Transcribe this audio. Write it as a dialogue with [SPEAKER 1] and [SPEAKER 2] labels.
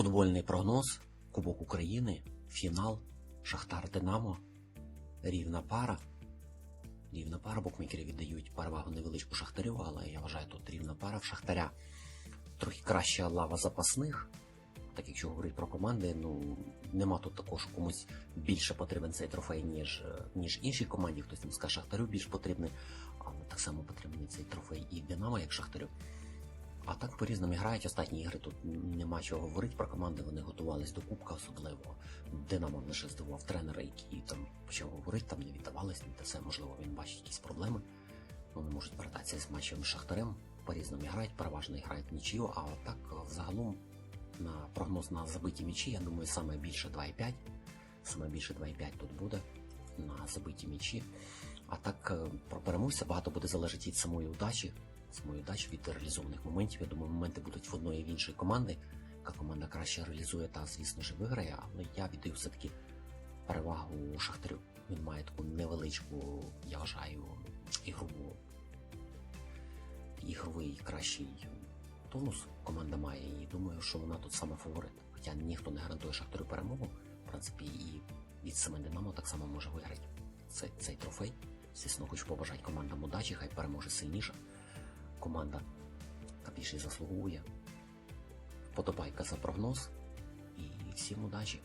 [SPEAKER 1] Футбольний прогноз, Кубок України, фінал, Шахтар Динамо, рівна пара. Рівна пара, букмекери віддають перевагу невеличку Шахтарю, але я вважаю, тут рівна пара в Шахтаря. Трохи краща лава запасних. Так якщо говорити про команди, ну нема тут також комусь більше потрібен цей трофей, ніж, е, ніж іншій команді. Хтось там скаже, Шахтарю більш потрібний, але так само потрібний цей трофей і Динамо, як Шахтарю. А так по-різному грають останні ігри. Тут нема чого говорити про команди. Вони готувались до кубка, особливо. Динамо лише здивував тренера, який там почав говорити, там не віддавались, не все. Можливо, він бачить якісь проблеми. Вони можуть брататися з матчем з Шахтарем. По-різному грають, переважно грають нічию, а так взагалом на прогноз на забиті м'ячі, я думаю, саме більше 2,5. Саме більше 2,5 тут буде на забиті м'ячі. А так е, про переможця багато буде залежати від самої удачі, самої удачі від реалізованих моментів. Я думаю, моменти будуть в одної і в іншої команди. Яка команда краще реалізує, та, звісно ж, виграє, але я віддаю все-таки перевагу Шахтарю. Він має таку невеличку, я вважаю, ігрову, ігровий кращий тонус команда має, і думаю, що вона тут саме фаворит. Хоча ніхто не гарантує Шахтарю перемогу, в принципі, і від саме Динамо так само може виграти цей, цей трофей. Звісно, хочу побажати командам удачі, хай переможе сильніша. Команда, яка більше заслуговує. Вподобайка за прогноз і всім удачі!